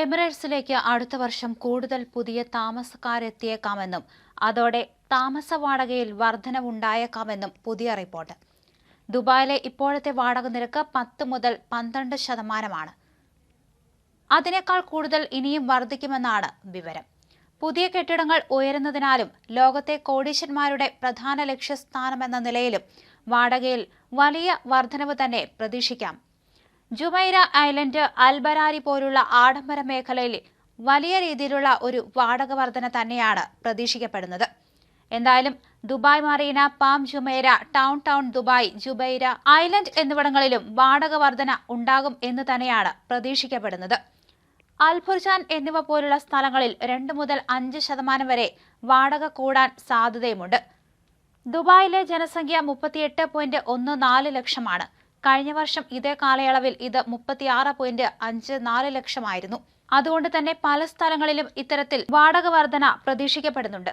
എമിറേറ്റ്സിലേക്ക് അടുത്ത വർഷം കൂടുതൽ പുതിയ താമസക്കാരെത്തിയേക്കാമെന്നും അതോടെ താമസ വാടകയിൽ വർധനവുണ്ടായേക്കാമെന്നും പുതിയ റിപ്പോർട്ട്. ദുബായിലെ ഇപ്പോഴത്തെ വാടക നിരക്ക് പത്ത് മുതൽ പന്ത്രണ്ട് ശതമാനമാണ്. അതിനേക്കാൾ കൂടുതൽ ഇനിയും വർദ്ധിക്കുമെന്നാണ് വിവരം. പുതിയ കെട്ടിടങ്ങൾ ഉയരുന്നതിനാലും ലോകത്തെ കോടീശന്മാരുടെ പ്രധാന ലക്ഷ്യസ്ഥാനമെന്ന നിലയിലും വാടകയിൽ വലിയ വർധനവ് തന്നെ പ്രതീക്ഷിക്കാം. ജുമൈര ഐലൻഡ് അൽബരാരി പോലുള്ള ആഡംബര മേഖലയിൽ വലിയ രീതിയിലുള്ള ഒരു വാടക വർധന തന്നെയാണ് പ്രതീക്ഷിക്കപ്പെടുന്നത്. എന്തായാലും Dubai Marina Palm Jumeirah town town Dubai Jumeirah island എന്നിവിടങ്ങളിലും വാടക വർധന ഉണ്ടാകും എന്ന് തന്നെയാണ് പ്രതീക്ഷിക്കപ്പെടുന്നത്. അൽഫുർജാൻ എന്നിവ പോലുള്ള സ്ഥലങ്ങളിൽ രണ്ട് മുതൽ അഞ്ച് ശതമാനം വരെ വാടക കൂടാൻ സാധ്യതയുമുണ്ട്. ദുബായിലെ ജനസംഖ്യ മുപ്പത്തിയെട്ട് പോയിന്റ് ഒന്ന് നാല് ലക്ഷമാണ്. കഴിഞ്ഞ വർഷം ഇതേ കാലയളവിൽ ഇത് മുപ്പത്തിയാറ് പോയിന്റ് അഞ്ച് നാല് ലക്ഷമായിരുന്നു. അതുകൊണ്ട് തന്നെ പല സ്ഥലങ്ങളിലും ഇത്തരത്തിൽ വാടക വർധന പ്രതീക്ഷിക്കപ്പെടുന്നുണ്ട്.